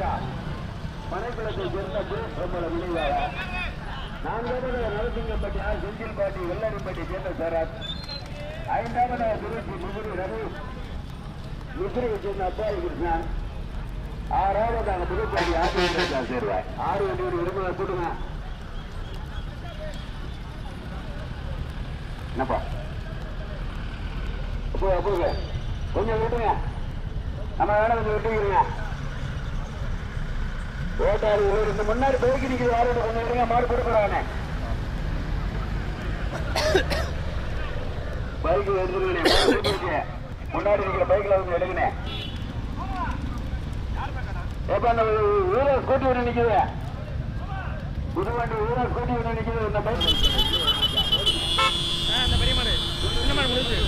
பவித்ரா மனைக்குளத்தை சேர்ந்த பிரபல விளைவாக நான்காவது நரசிங்கம்பட்டி ஆர் செந்தில்பாட்டி வெள்ளரிப்பட்டி சேர்ந்த சரத். ஐந்தாவது திருச்சி முகுரி ரவி. முசிறியை சேர்ந்த அப்பாய் கிருஷ்ணன். ஆறாவது ஆறாவதாக புதுப்பாட்டி ஆசிரியர் சேர்வாய் ஆறு வண்டி இருபது கூட்டுங்க. என்னப்பா? அப்போ அப்போங்க கொஞ்சம் விட்டுங்க. நம்ம வேலை கொஞ்சம் விட்டுக்கிறீங்க. ஓட்டாரு ஒரு இந்த முன்னாடி போய்க்கு நிற்கிது யாரோட கொஞ்சம் விடுங்க மாடு கொடுக்குறானே பைக்கு எடுத்துருக்கேன் முன்னாடி நிற்கிற பைக்கில் வந்து எடுங்கண்ணே எப்ப அந்த ஊரா ஸ்கூட்டி ஒன்று நிற்குது புது வண்டி ஊரா ஸ்கூட்டி ஒன்று நிற்குது இந்த பைக் அந்த பெரிய மாடு சின்ன மாடு முடிஞ்சு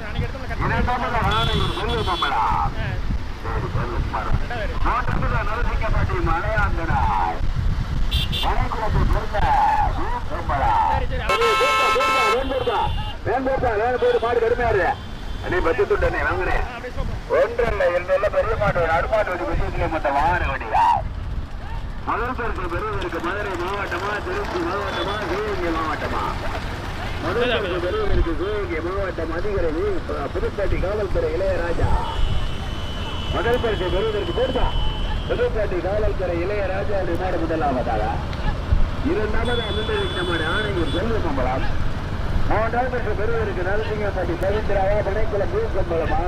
அன்னைக்கு எடுத்தோம்ல மலையாந்தனாய் மலைக்குளத்தை பொறுத்த வீரப்படா சரி சரி அப்படியே சோப்பா ஒன்றல்ல இரண்டல்ல பெரிய மாட்டு நடுமாட்டு விஷயத்திலே மொத்த வாகன வண்டியா? பரிசு பெறுவதற்கு மதுரை மாவட்டமா திருச்சி மாவட்டமா சிவகங்கை மாவட்டமா? பரிசு பெறுவதற்கு சிவகங்கை மாவட்டம் அதிகாரி புதுப்பேட்டை காவல்துறை இளையராஜா. பரிசு பெறுவதற்கு போடுதா புதுப்பேட்டை காவல்துறை இளையராஜா மாடு முதலாவதாக. இரண்டாவது அனுமதி மாடு ஆணையம் செல்வ கம்பளம் மூன்றாவது பெறுவதற்கு நரசிங்கப்பட்டி பவித்ராவா பனைக்குளம் பூ கம்பளமா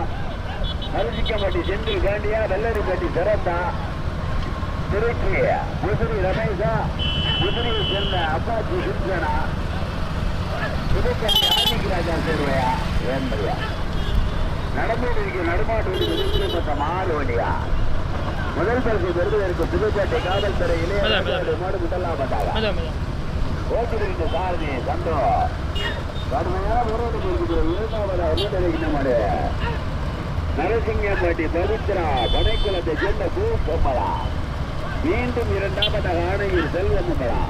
நரசிங்கப்பட்டி செந்தில் காண்டியா வெள்ளரிப்பட்டி சிறந்தா? திருச்சி முசிறி ரமேஷா முசிறியை சேர்ந்த அப்பாச்சி சிம்சனா புதுக்கல்வி ஆதிக்கராஜா சேர்வையா? வேண்மையா நடமாட்டு நடுமாட்டு விதிக்கப்பட்ட மாடு வண்டியா முதல் பரிசு பெறுவதற்கு புதுக்கோட்டை காவல்துறை இளைய மாடு மஜா ஓட்டுநருக்கு சாரதி சந்தோஷ் கடுமையான முறையில் இருக்குது. இரண்டாவது அருந்தலைக்கு மாடு நரசிங்கம்பட்டி பவித்ரா பனைக்குளத்தை சேர்ந்த பூ பொம்மலா. மீண்டும் இரண்டாவது ஆணையில் செல்வமங்களா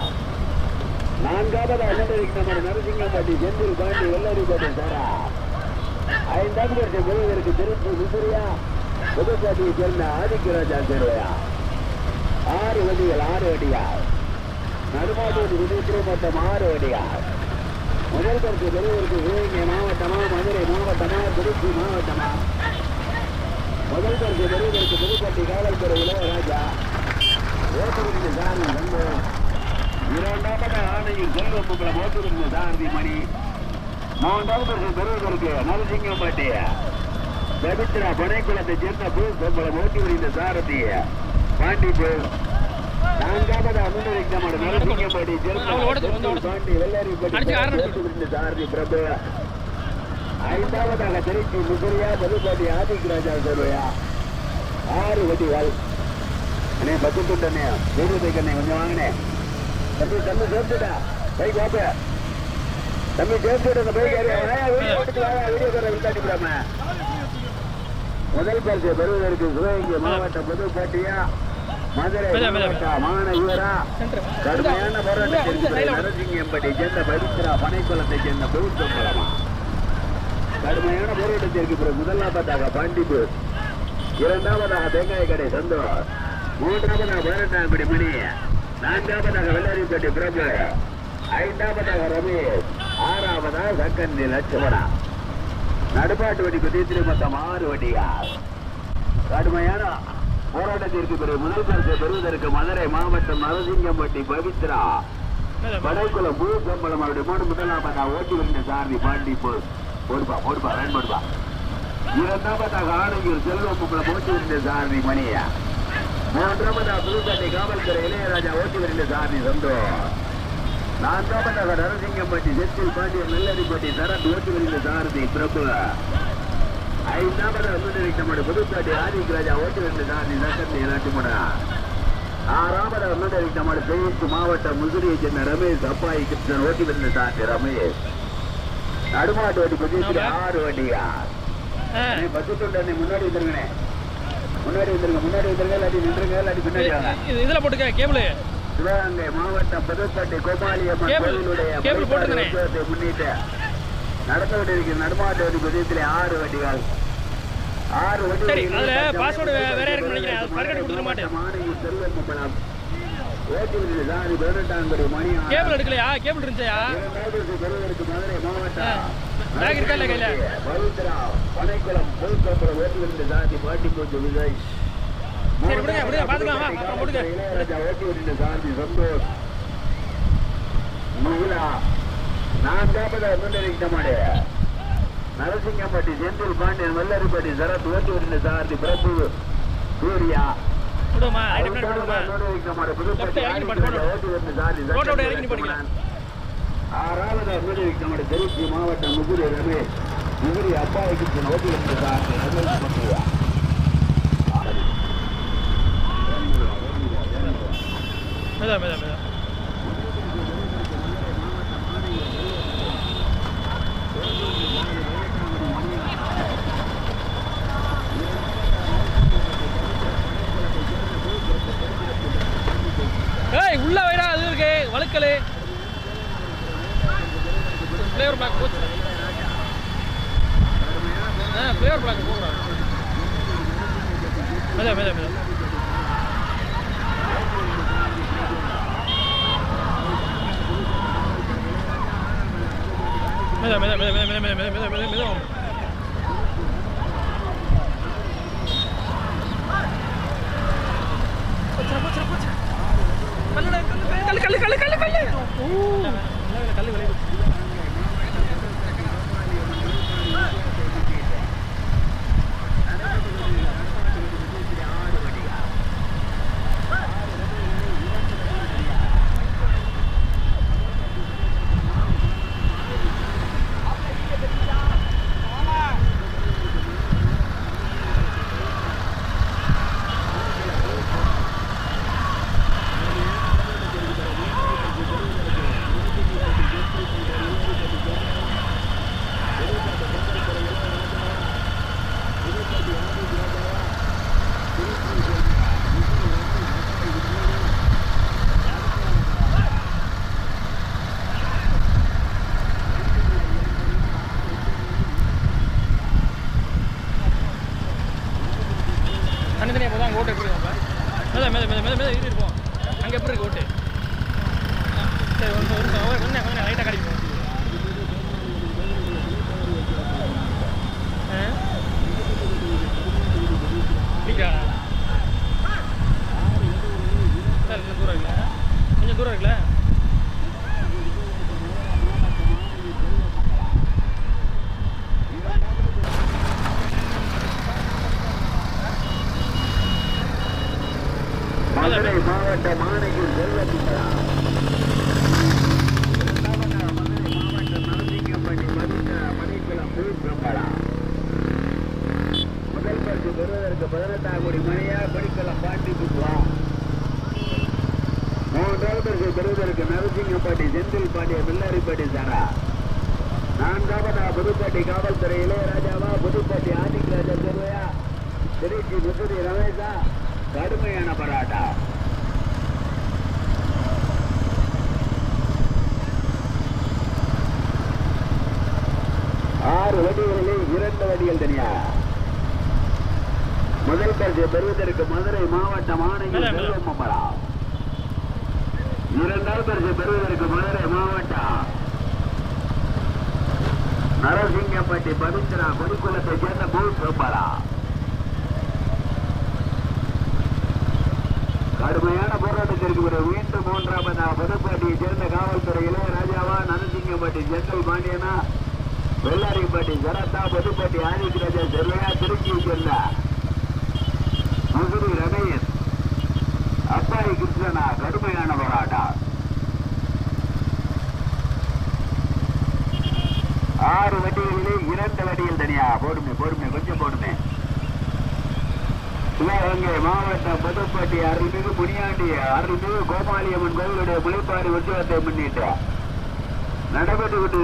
நான்காவது அருந்தலைக்கு நம்ம நரசிங்கம்பட்டி செந்தில் பாண்டி வெள்ளரிப்பட்டி சாரா ஐந்தாவது வருஷம் முழுவதற்கு திருச்சி விசிறியா புதுக்கோட்டையை சேர்ந்த ஆதிக்கராஜா சேருவையா? ஆறு வண்டிகள் ஆறு வண்டியா நடுமாட்டோடு விடுவிக்கிற மொத்தம் ஆறு வண்டிகள் முதல் கருத்து பெறுவதற்கு சிவகங்கை மாவட்டமா மதுரை மாவட்டமா திருச்சி மாவட்டமா? முதல் கருத்து பெறுவதற்கு புதுக்கோட்டை காவல்துறை இளையராஜா. ஓட்டுநருக்கு சாரதி வந்து இரண்டாவது ஆணையில் செல்வமங்கலம் ஓட்டுநருக்கு சாரதி மணி மூன்றாவது பரிசு பெறுவதற்கு நரசிங்கம்பட்டி பவித்ரா பனைக்குளத்தை சேர்ந்த பூ உங்களை ஓட்டி வருகின்ற சாரதி பாண்டிப்பு நான்காவது அனுமதிக்கப்பட்ட நரசிங்கம்பட்டி சேர்ந்த பாண்டி வெள்ளாரிப்பட்டி சாரதி பிரபு ஐந்தாவதாக திருச்சி முசிறியா புதுப்பாட்டி ஆதிக்கராஜா சொல்வையா ஆறு வட்டிகள். அண்ணே பத்து துண்டனே வீடு தைக்கண்ணே கொஞ்சம் வாங்கினே தம்பி தம்பி சேர்த்துடா பைக் வாப்ப தம்பி சேர்த்துட்டு அந்த பைக் வீடியோ முதல் பரிசு பெறுவதற்கு சிவகங்கை மாவட்டம் புதுப்பாட்டியா மதுரை மெல்ல, மெல்ல. மாவட்டம் மாநகரா கடுமையான போராட்டத்திற்கு. நரசிங்கம்பட்டி சேர்ந்த பவித்ரா பனைக்குளத்தை சேர்ந்த பௌத்தம்பலமா கடுமையான போராட்டத்திற்கு பிறகு முதலாவதாக பாண்டிப்பு இரண்டாவதாக தேங்காய் கடை சந்தோஷ் மூன்றாவதாக பதினெட்டாம்படி மணி. நான்காவதாக வெள்ளரிப்பட்டி பிரபு. ஐந்தாவதாக ரமேஷ். ஆறாவதாக சக்கந்தி லட்சுமணா. நடுப்பாட்டு வண்டிக்கு தீத்திரி மொத்தம் ஆறு வண்டியா? கடுமையான போராட்டத்திற்கு பிறகு முதல் பரிசு பெறுவதற்கு மதுரை மாவட்டம் நரசிங்கம்பட்டி பவித்ரா. மஜா படைக்குளம் முழு சம்பளம் அவருடைய மூணு முதலாவதாக ஓட்டி வருகின்ற சாரதி பாண்டி போ- போடுப்பா போடுப்பா ரன் போடுப்பா. இரண்டாவதாக ஆணையூர் செல்வம் உங்களை ஓட்டி வருகின்ற சாரதி மணியா. மூன்றாமதா புதுப்பேட்டை காவல்துறை இளையராஜா ஓட்டி வருகிற சாமி சந்தோம் நான்காமதாக நரசிங்கம்பட்டி செந்தில் பாண்டியன் நெல்லரிப்பட்டி சரண் ஓட்டி வருகிற சாரதி பிரபு. ஐந்தாமதாக முன்னிலை நம்முடைய புதுப்பேட்டை ஆதிக்கராஜா ஓட்டி வருகிற சாரதி சட்டத்தை நாட்டுமடா. ஆறாமதாக முன்னிலை நம்முடைய பெயருக்கு மாவட்ட முசிறியை சேர்ந்த ரமேஷ் அப்பாயி கிருஷ்ணன் ஓட்டி வருகிற சாரதி ரமேஷ். நடுமாட்டு ஓட்டி பதிவு ஆறு வண்டியா? பத்து தொண்டனை முன்னாடி தருகிறேன் முன்னாடி வந்துருங்க முன்னாடி வந்துருங்க இல்லாட்டி நின்றுங்க இல்லாட்டி பின்னாடி இதுல போட்டுக்க கேபிள். சிவகங்கை மாவட்டம் புதுப்பட்டி கோபாலி அம்மன் கோவிலுடைய முன்னிட்டு நடத்த வேண்டியிருக்கு நடமாட்ட வண்டி புதியத்தில் ஆறு வண்டிகள். ஆறு வண்டி பாஸ்வேர்டு வேற இருக்கு நினைக்கிறேன். செல்வம் படம் கேபிள் எடுக்கலையா? கேபிள் இருந்துச்சா? சாதி பாட்டி விஜய் சரி விடுங்க விடுங்க பாத்துக்கலாம் அப்புறம் விடுங்க. ஓட்டி விட்டு சாந்தி சந்தோஷ் மகிழா நான் கேப்பதை நரசிங்கம்பட்டி செந்தில் பாண்டியன் மல்லரிப்பட்டி சரத் ஓட்டி விட்டு சாரதி பிரபு சூர்யா விடுமா? ரைட் பின்னாடி விடுமா? லெஃப்ட் இறங்கி பண்ணுங்க ரோட்டோட இறங்கி பண்ணுங்க ஆறாவது அனுபவிக்கமான மாவட்டம் பதினெட்டாம் கோடி மணியா படிக்கலாம் பாட்டி குத்துவா மூன்றாவது பரிசு பெறுவதற்கு நரசிங்கம்பட்டி செந்தில் பாண்டிய பிள்ளாரிப்பட்டி சாரா நான்காவதா புதுப்பட்டி காவல்துறை இளையராஜாவா புதுப்பட்டி ஆதிக் ராஜா செல்வையா திருச்சி முசுரி ரமேஷா கடுமையான பராட்டா. ஆறு வடிகளில் இரண்டு வடிகள் தனியா? முதல் பரிசு பெறுவதற்கு மதுரை மாவட்டம் மேலே. செல்வமம்பலா இரண்டாவது பரிசு பெறுவதற்கு மதுரை மாவட்டம் நரசிங்கப்பட்டி பவித்ரா கொடிக்குளத்தை சேர்ந்த பூ சோம்பலா கடுமையான போராட்டத்திற்கு பிறகு மீண்டும் மூன்றாவதா புதுப்பாட்டியை சேர்ந்த காவல்துறை இளையராஜாவா நரசிங்கம்பட்டி ஜெனரல் பாண்டியனா வெள்ளாரிப்பட்டி ஜனதா புதுப்பட்டி ஆதிக் ராஜா செல்வையா திருச்சியை சேர்ந்த முகுரி ரமேஷ் அப்பாய் கிருஷ்ணனா கடுமையான போராட்டம் ஆறு வட்டிகளிலே இரண்டு வண்டிகள் தனியா? போடுமே போடுமே கொஞ்சம் போடுமே. சிவகங்கை மாவட்டம் புதுப்பட்டி அருள்மிகு முனியாண்டி அருள்மிகு கோபாலியம்மன் கோவிலுடைய முளைப்பாடி உற்சவத்தை முன்னிட்டு நடைபெற்று விட்டு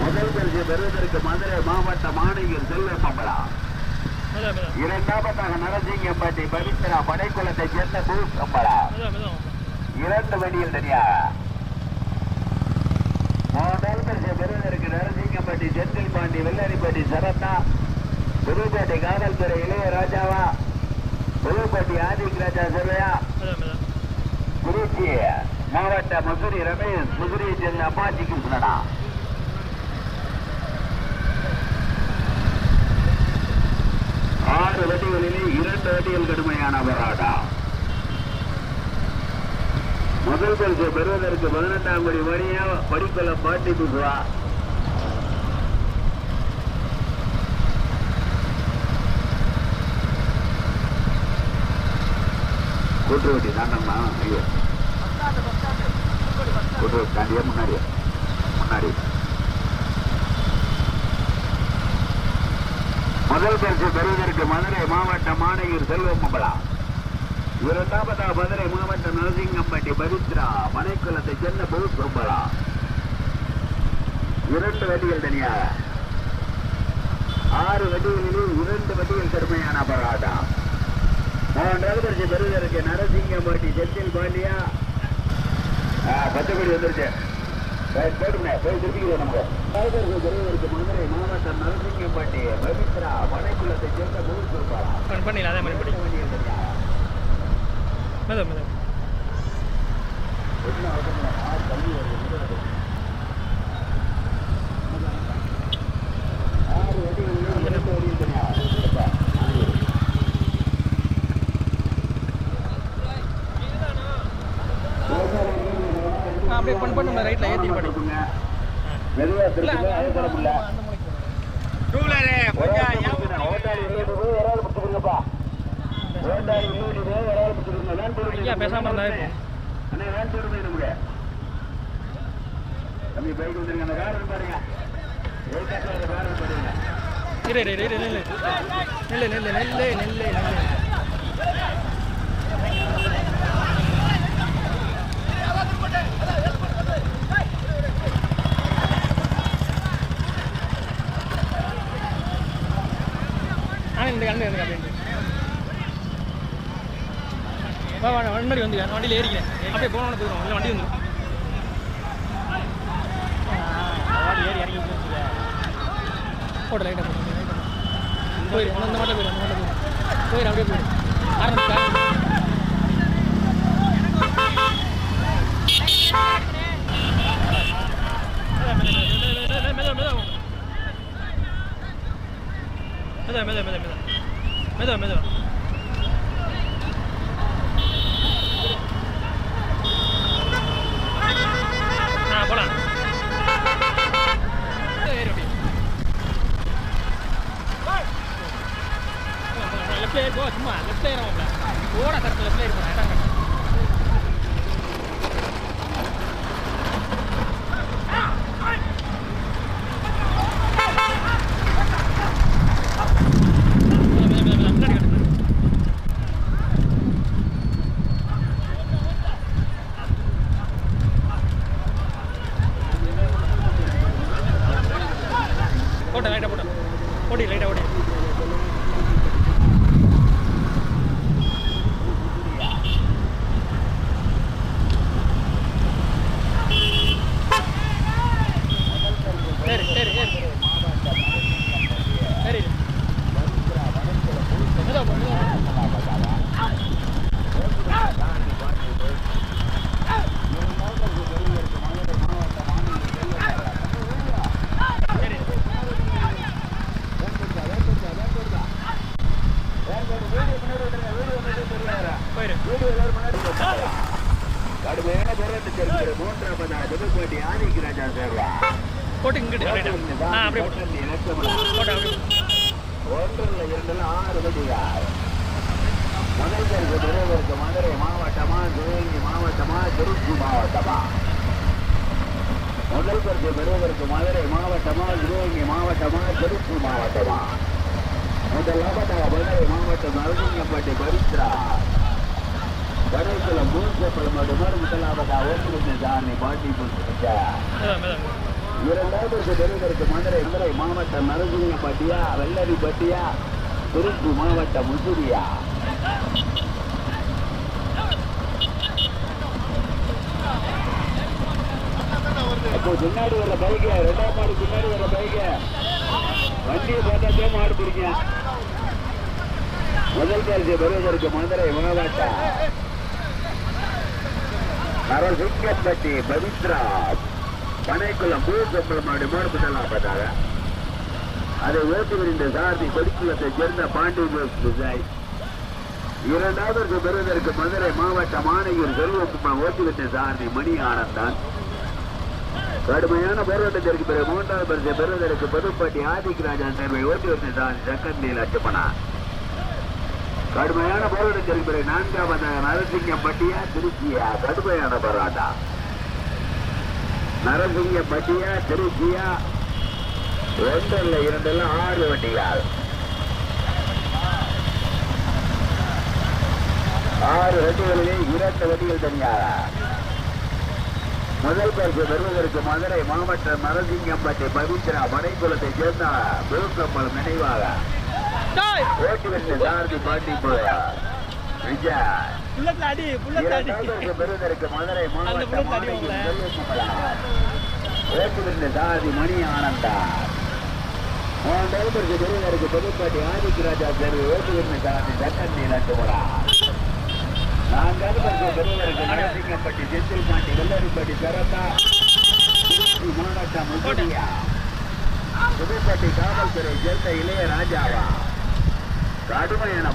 முதல் பரிசு பெறுவதற்கு மதுரை மாவட்ட மாநகர் செல்வ மம்பளா இரண்டாவதாக நரசிங்கம்பட்டி பவித்ரா படைக்குளத்தை சேர்ந்த பூஸ் இரண்டு வண்டியில் தனியா. முதல் பரிசு பெறுவதற்கு நரசிங்கம்பட்டி செந்தில் பாண்டி வெள்ளரிப்பட்டி சரத்தா புதுப்பேட்டை காவல்துறை இளையராஜாவா புதுப்பேட்டை ஆதிக் ராஜா மெதுவா குறிச்சி மாவட்ட மதுரை ரமேஷ் மதுரையை சேர்ந்த அப்பாச்சி கிருஷ்ணனா. ஆறு வட்டிகளிலே இரண்டு வட்டிகள் கடுமையான போராட்டம் முதல் பரிசு பெறுவதற்கு பதினெட்டாம் கோடி வழியா படிக்கொள்ள பாட்டி தூக்குவா. கூட்டு வட்டி தாண்டம்மா ஐயோ. கூட்டு வட்டி தாண்டியா முன்னாடியா? முன்னாடி. முதல் பரிசு பெறுவதற்கு மதுரை மாவட்ட மாநகர் செல்வமங்களா இரண்டாவதா மதுரை மாவட்ட நரசிங்கம்பட்டி பவித்ரா மனைக்குளத்தை சென்ன பொதுப்பொரும்பலா இரண்டு வட்டிகள் தனியாக. ஆறு வண்டிகளிலும் இரண்டு வட்டிகள் கடுமையான போராட்டம். மூன்றாவது பரிசு பெறுவதற்கு நரசிங்கம்பட்டி செந்தில் பாண்டியா. பத்து கோடி வந்துருச்சு. சரி, போய் திருப்பிக்கிறோம் நமக்கு மூன்றாவது பரிசு மதுரை மாவட்டம் நரசிங்கம்பட்டி பவித்ரா சேர்ந்த பண்ணிடலாம் அதே மாதிரி படி வண்டிகள் என்ன அவசரம்? ஆறு தள்ளி வருது. ஆறு இரண்டு வண்டிகள் தனியாக. ஆ, அப்படியே பண்ணு, பண்ணு, ரைட்ல ஏத்தி படி. மெதுவா திருப்புங்க, அது பண்ண முடியல. ஒரு ஆள் பிடிச்சுங்க, ஓட்டாளி உள்ளே போய் ஒரு ஆள் பிடிச்சுக்கோங்கப்பா. ஓட்டாளி உள்ளே போய் ஒரு ஆள். வேன் ஐயா, பேசாம இருந்தா. அண்ணே, வேன் திரும்பி இருமுங்க. தம்பி, பைக் வந்துருங்க. அந்த கார் பாருங்க. அந்த கார் பாருங்க. இரு இரு இரு நெல்லு நெல்லு நெல்லு நெல்லு நெல்லு நெல்லு ஆ இந்த கண்ணு எனக்கு அப்படின்ட்டு. வண்டி வந்து நான் வண்டியில் ஏறிக்கிறேன். அப்படியே போனோன்னு போயிடும் இல்லை வண்டி வந்துடும் ஏறி இறங்கி போட்டு லைட்டாக போட்டு. போயிடும் அந்த அந்த மாட்டில் போயிரு அந்த மாட்டில் போயிடும் போயிடும் அப்படியே போயிடும் ஆரம்பிச்சா மெதுவா மெதுவா மெதுவா மெதுவா மெதுவா மெதுவா. ஆ போலாம். ஏறி அப்படியே லெஃப்ட் ஏர் போ சும்மா லெஃப்ட் ஏர் ஆகும்ல ஓட கரெக்ட் லெஃப்ட் ஏர் போகிறேன் இடம் கரெக்ட் போட்டேன் லைட்டாக போட்டேன் ஓடி லைட்டாக ஓடி சரி சரி சரி சரி மெதுவா போ, மெதுவா போ. சரி போயிரு கடுமையான போராட்டத்தில் இருக்கிற மூன்றாவதாக புதுக்கோட்டை ஆதிக் ராஜா சேர்வா போட்டு இங்கிட்டு ரைட்டா ஆ அப்படியே போட்டு போட்டு அப்படியே போட்டு. ஒன்றில் இரண்டில் ஆறு வண்டிகள் முதல் மதுரை மாவட்டமா சிவகங்கை மாவட்டமா திருச்சி மாவட்டமா முதல் பரிசு பெறுவதற்கு மதுரை மாவட்டமா சிவகங்கை மாவட்டமா திருச்சி மாவட்டமா முதலாவதாக மதுரை மாவட்டம் அருங்கம்பட்டி பரித்ரா கடைக்குளம் மூச்சப்பல் மட்டுமாறு முதலாவதாக ஓட்டுநர் சாமி பாட்டி புரிஞ்சா மெதுவா மெதுவா இரண்டாவது பெறுவதற்கு மதுரை மதுரை மாவட்டம் நரசிங்கப்பட்டியா வெள்ளரிப்பட்டியா திருச்சி மாவட்டம் முசிறியா பின்னாடி வர பைக்கு ரெண்டாம் மாடு பின்னாடி வர பைக்கு. வண்டியை பார்த்தாச்சே மாடு பிடிங்க. முதல் பரிசு பெறுவதற்கு மதுரை மாவட்டம் நரசிங்கப்பட்டி பவித்ரா பனைக்குளம் பூசம்பளம் மாடு மாடு பார்த்தாங்க அதை ஓட்டு விரிந்த சாரதி கொடிக்குளத்தை சேர்ந்த பாண்டி விஜய் இரண்டாவது பெறுவதற்கு மதுரை மாவட்ட ஆணையூர் செல்வகுமார் ஓட்டுவிட்ட சாரதி மணி ஆனந்தான். கடுமையான போராட்டத்திற்கு பிறகு மூன்றாவது பரிசை பெறுவதற்கு புதுப்பட்டி ஆதிக்கராஜா ஓட்டி வந்து தான் சக்கந்தி லட்சமணா கடுமையான போராட்டத்திற்கு பிறகு நான்காவதாக நரசிங்கப்பட்டியா திருச்சியா கடுமையான போராட்டம். நரசிங்கப்பட்டியா திருச்சியா ஒன்றல்ல இரண்டல்ல ஆறு வண்டிகள். ஆறு வண்டிகளிலே இரண்டு வண்டிகள் தனியாக. முதல் பரிசு பெறுவதற்கு மதுரை மாவட்டம் நரசிங்கம்பட்டி பவித்ரா மனைக்குளத்தை சேர்ந்த விழுக்கம்பலம் நினைவாக. ஓட்டி வென்ற சாரதி அடி இரண்டாவது பெறுவதற்கு மதுரை வென்ற சாரதி மணி ஆனந்தா. மூன்றாவது பரிசு பெறுவதற்கு புதுப்பாட்டி ஆதிக்கராஜா தெரு ஓட்டு வென்ற சாரதி பெறுவதற்கு நரசிங்கப்பட்டி செந்தில் பாண்டி வெள்ளரிப்பட்டி சரதா திருச்சி மாவட்டம் முகடியா புதுப்பட்டி காவல்துறை சேர்ந்த இளைய ராஜாவா கடுமையான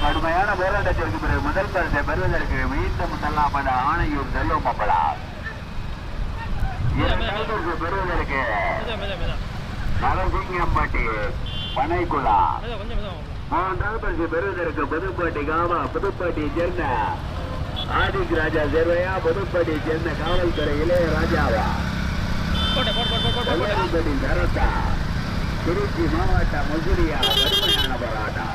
கடுமையான போராட்டத்திற்கு பிறகு முதல் பரிசை பெறுவதற்கு மீண்டும் முதலாமத ஆணையூர் செல்வம் அப்படா இரண்டாவது பெறுவதற்கு நரசிங்கம்பட்டி மூன்றாவது பரிசு பெறுவதற்கு புதுப்பட்டி காவா புதுப்பட்டியை சேர்ந்த ஆதிக் ராஜா சேர்வையா புதுப்பட்டியை சேர்ந்த காவல்துறை இளைய ராஜாவா கல்யாணிப்பட்டி சரத்தா. திருச்சி மாவட்டம் முசிறியா கடுமையான போராட்டம்.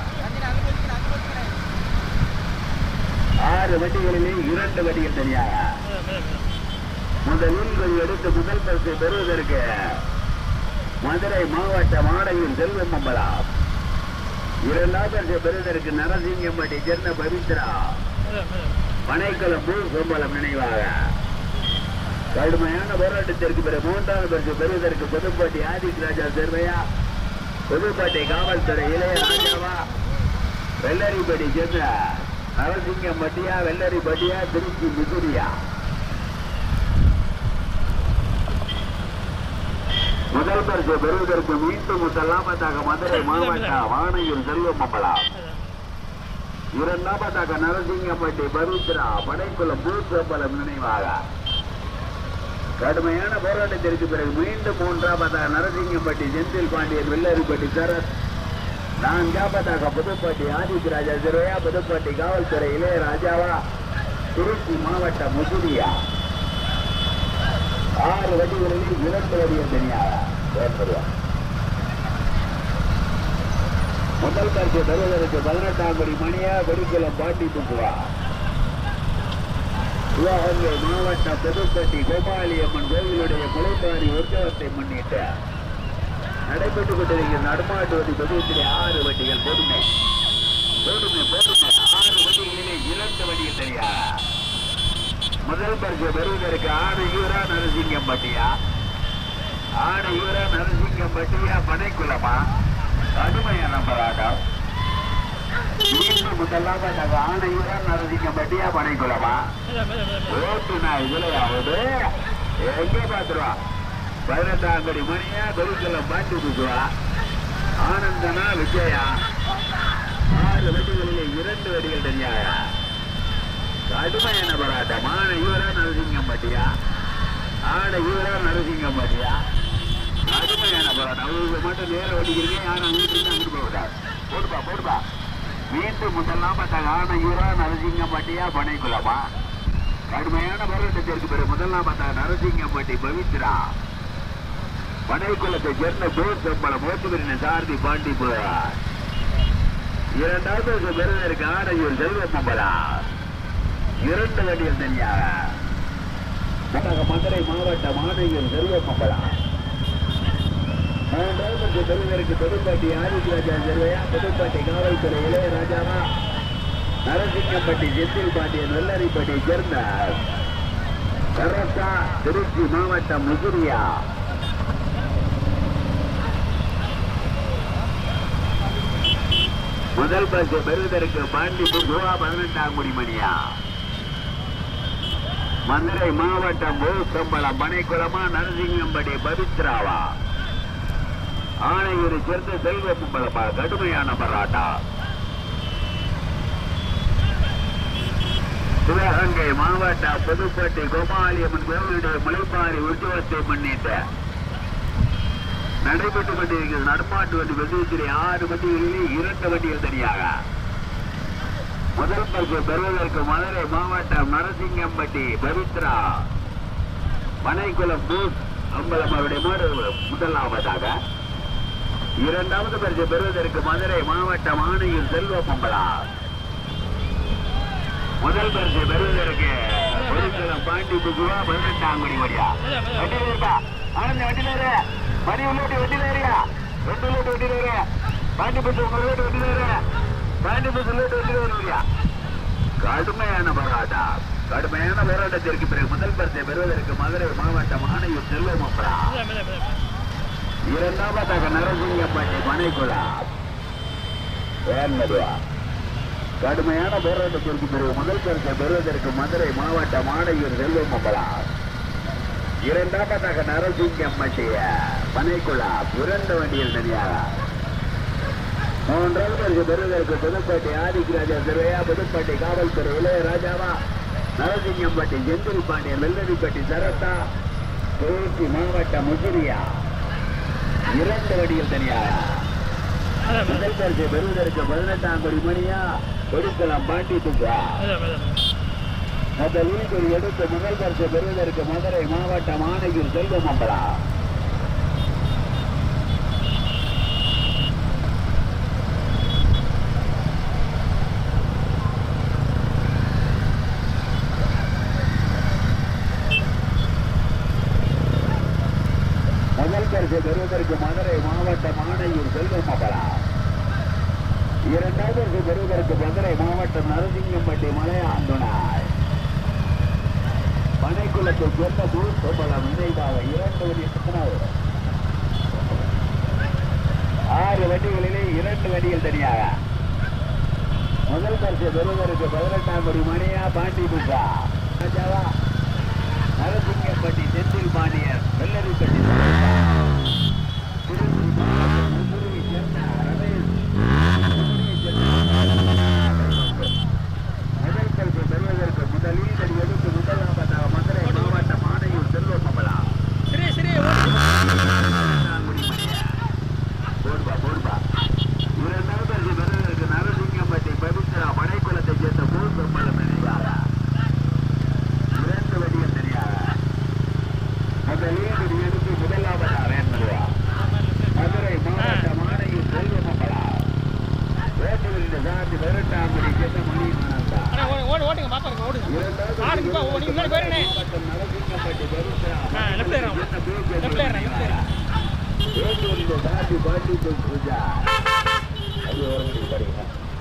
ஆறு வண்டிகளிலே இரண்டு வண்டிகள் தனியாக. மெத மெத மெத முதலில் எடுத்து முதல் பரிசை பெறுவதற்கு மதுரை மாவட்டம் ஆடையில் செல்வம் அம்பலம். இரண்டாவது பரிசை பெறுவதற்கு சேர்ந்த பவித்ரா. மெத சோம்பலம் நினைவாக. கடுமையான போராட்டத்திற்கு பிறகு மூன்றாவது பரிசு பெறுவதற்கு புதுப்பாட்டி ஆதிக் ராஜா சேர்வையா புதுப்பாட்டி காவல்துறை இளைய ராஜாவா வெள்ளரிப்பட்டி சேர்ந்த நரசிங்கம்பட்டியா வெள்ளரிப்பட்டியா திருச்சி மிகுரியா முதல் பரிசு பெறுவதற்கு மீண்டும் முதலாமதாக மதுரை மாவட்டம் வானையூர் செல்வம் அம்பலம் இரண்டாவதாக நரசிங்கப்பட்டி பவித்ரா படைக்குளம் பூசம்பலம் நினைவாக. கடுமையான போராட்டத்திற்கு பிறகு மீண்டும் மூன்றாவதாக நரசிங்கப்பட்டி செந்தில் பாண்டியன் வெள்ளரிப்பட்டி சரத். நான்காவதாக புதுப்பட்டி ஆதித்யராஜா சிறையா புதுப்பட்டி காவல்துறை இளைய ராஜாவா திருச்சி மாவட்டம் முசுடியா ஆறு வண்டிகளில் இரண்டு வடிவம் தனியாரா செயல்படுவார் முதல் பரிசு தருவதற்கு பதினெட்டாம் படி மணியா வெடிக்கல பாட்டி தூக்குவா? சிவகங்கை மாவட்டம் புதுப்பட்டி கோபாலியம்மன் கோவிலுடைய முளைப்பாரி உற்சவத்தை முன்னிட்டு நடைபெற்றுக் கொண்டிருக்கிற நடுமாட்டுவதி பகுதியிலே ஆறு வட்டிகள் பொறுமை பொறுமை பொறுமை ஆறு வட்டிகளிலே இரண்டு வண்டிகள் தெரியா முதல் பரிசு பெறுவதற்கு ஆறு யூரா நரசிங்கம்பட்டியா ஆறு யூரா நரசிங்கம்பட்டியா பனைக்குளமா? கடுமையான போராட்டம். மீண்டும் முதலாவது ஆணையூரா நரசிங்கம்பட்டியா பனைக்குளமா மெத மெத மெத ஓட்டு நான் இதுலயாவது எங்கே பாத்துருவா பதினெட்டாம் கோடி மணியா கொலுக்கெல்லாம் பாட்டு கொடுக்குவா ஆனந்தனா விஜயா? ஆறு வண்டிகளிலே இரண்டு வடிகள் தெரியாயா கடுமையான போராட்டம். ஆன இவரா நரசிங்கம் பாட்டியா? ஆன இவரா நரசிங்கம் பாட்டியா? கடுமையான போராட்டம். அவங்களுக்கு மட்டும் நேர வடிக்கிறீங்க யாரும் அங்கிட்டு இருந்து அங்கிட்டு போக கூடாது போடுப்பா போடுப்பா மீண்டும் முதலாம் பார்த்தாங்க ஆன இவரா நரசிங்கம் பாட்டியா? பனைக்குலமா கடுமையான போராட்டத்திற்கு பிறகு முதலாம் பார்த்தா நரசிங்கம்பட்டி பவித்ரா. பனைக்குளத்தை சேர்ந்த போர் சம்பளம் ஓட்டுவரின் சாரதி பாண்டி போவார் இரண்டாவது பெறுவதற்கு ஆடையூர் செல்வம் மம்பலா இரண்டு வண்டிகள் தனியாக நாங்க மதுரை மாவட்டம் ஆணையர் செல்வமம்பலா மூன்றாவது பெருவருக்கு பெரும்பாட்டி ஆதித்யராஜா செல்வையா பெரும்பாட்டி காவல்துறை இளையராஜாவா நரசிங்கப்பட்டி செந்தில் பாட்டிய நெல்லரிப்பட்டியை சேர்ந்த சரசா திருச்சி மாவட்டம் முசிறியா. முதல் பஸ் பெறுவதற்கு பாண்டி கோவா பதினெட்டாம் குடிமணியா மதுரை மாவட்டம் ஊசம்பளம் பனைக்குளமா நரசிங்கம்படி பவித்ராவா. ஆணையூரை சேர்ந்த செல்வ கும்பலப்பா கடுமையான பராட்டா சிவகங்கை மாவட்டம் புதுப்பட்டி கோபாலியம்மன் கோவிலுடைய முளைப்பாறை உற்சவத்தை முன்னிட்டு நடைபெற்றுக் கொண்டிருக்கிறது நடமாட்டு வண்டி வெகுத்திரை ஆறு வண்டிகளிலே இரண்டு வண்டிகள் தனியாக. முதல் பரிசு பெறுவதற்கு மதுரை மாவட்டம் நரசிங்கம்பட்டி பவித்ரா. மனைக்குளம் பூஸ் அம்பலம் அவருடைய மாடு முதலாவதாக. இரண்டாவது பரிசு பெறுவதற்கு மதுரை மாவட்டம் ஆணையில் செல்வம் அம்பலா முதல் பரிசு பெறுவதற்கு பொதுக்குளம் பாண்டி புகுவா பதினெட்டாம் குடி வழியா வண்டியில் இருக்கா ஆனந்த வண்டியில் ஏறு மணி உள்ளோட்டி வண்டியில் ஏறியா ரெண்டு உள்ளோட்டு வண்டியில் ஏறு பாண்டி புகுவா உங்க வண்டியில் ஏறு கடுமையான போராட்டா கடுமையான போராட்டத்திற்கு பிறகு முதல் பரிசை பெறுவதற்கு மதுரை மாவட்டம் ஆணையூர் செல்வம் அப்படா மெல்ல மெல்ல மெல்ல இரண்டாவதாக நரசிங்கப்பட்டி மனைக்குழா ஏன்மதுவா கடுமையான போராட்டத்திற்கு பிறகு முதல் பரிசை பெறுவதற்கு மதுரை மாவட்டம் ஆணையூர் செல்வமம்பலா இரண்டாவதாக நரசிங்கம்பட்டிய பனைக்குழா புரண்ட வண்டியில் தனியாரா மூன்றாவது பரிசு பெறுவதற்கு புதுப்பட்டி ஆதிக்கராஜா சிறையா புதுப்பட்டி காவல்துறை இளையராஜாவா நரசிங்கம்பட்டி செந்தில் பாண்டிய மெல்லடிப்பட்டி சரத்தா திருச்சி மாவட்டம் முசிறியா. இரண்டு வடிகள் தனியாக முதல் பரிசு பெறுவதற்கு பதினெட்டாம் கோடி மணியா கொடுக்கலாம் பாண்டி துக்கா மெல்ல மெல்ல எடுத்து முதல் பரிசு பெறுவதற்கு மதுரை மாவட்டம் ஆணையூர் செல்வமம்பலா முதல் பரிசை பெறுவதற்கு மதுரை மாவட்டம் ஆணையூர் செல்வமம்பலா இரண்டாவது பரிசு பெறுவதற்கு மதுரை மாவட்டம் நரசிங்கம்பட்டி மலையாண்டுனாய் பனைக்குளத்தை சேர்ந்த பூர் சோபலம் நினைவாக இரண்டு வழி எத்தனாவது ஆறு வண்டிகளிலே இரண்டு வண்டிகள் தனியாக முதல் பரிசு பெறுவதற்கு பதினெட்டாம் கோடி மணியா பாண்டி புஷா ராஜாவா நரசிங்கம்பட்டி செந்தில் பாண்டியர் வெள்ளரிப்பட்டி சரோஜா. திருச்சி மாவட்டம் முசிறியை சேர்ந்த ரமேஷ் முசிறியை சேர்ந்த முதல் பரிசு பெறுவதற்கு முதலில் தடி எடுத்து முதலாவதாக மதுரை மாவட்டம் ஆணையூர் செல்வமமலா சரி சரி ஓடு போடுபா போடுபா இரண்டாவது பரிசு பெறுவதற்கு நரசிங்கம்பட்டி பவித்ரா படைக்குளத்தை சேர்ந்த போர் பெருமளம் நினைவாக இரண்டு வடிகள் தெரியாக முதலில் தடி எடுத்து முதலாவதாக வேண்டுவா மதுரை மாவட்டம் ஆணையூர் செல்வமமலா ஓட்டுகளின் சார்ந்து பதினெட்டாம் சேர்ந்த மணி மாநந்தா அண்ணா ஓடு ஓடு ஓட்டுங்க பாப்பா இருக்கு ஓடுங்க ஆடுங்க பா ஓ நீங்க முன்னாடி போயிருண்ணே ஆ லெஃப்ட்ல ஏறான் லெஃப்ட்ல ஏறான் லெஃப்ட்ல ஏறான்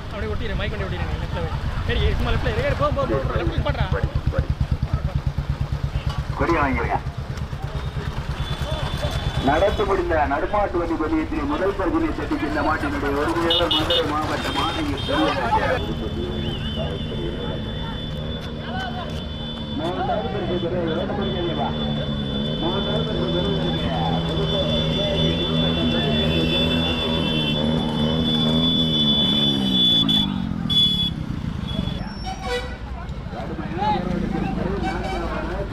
அப்படியே ஒட்டிடு மைக் வண்டி ஒட்டிடுங்க லெஃப்ட்ல சரி சும்மா லெஃப்ட்ல ஏறு போ போ லெஃப்ட்ல பண்றா நடந்து முடிந்த நடுமாட்டு வண்டி வெளியத்தில் முதல் பகுதியை சட்டி இந்த மாட்டினுடைய ஒரு மதுரை மாவட்டம் ஆணையில் மூன்றாவது பரிசு பெற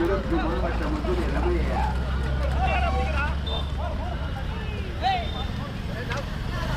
görüp durmanın başlamasını elemeye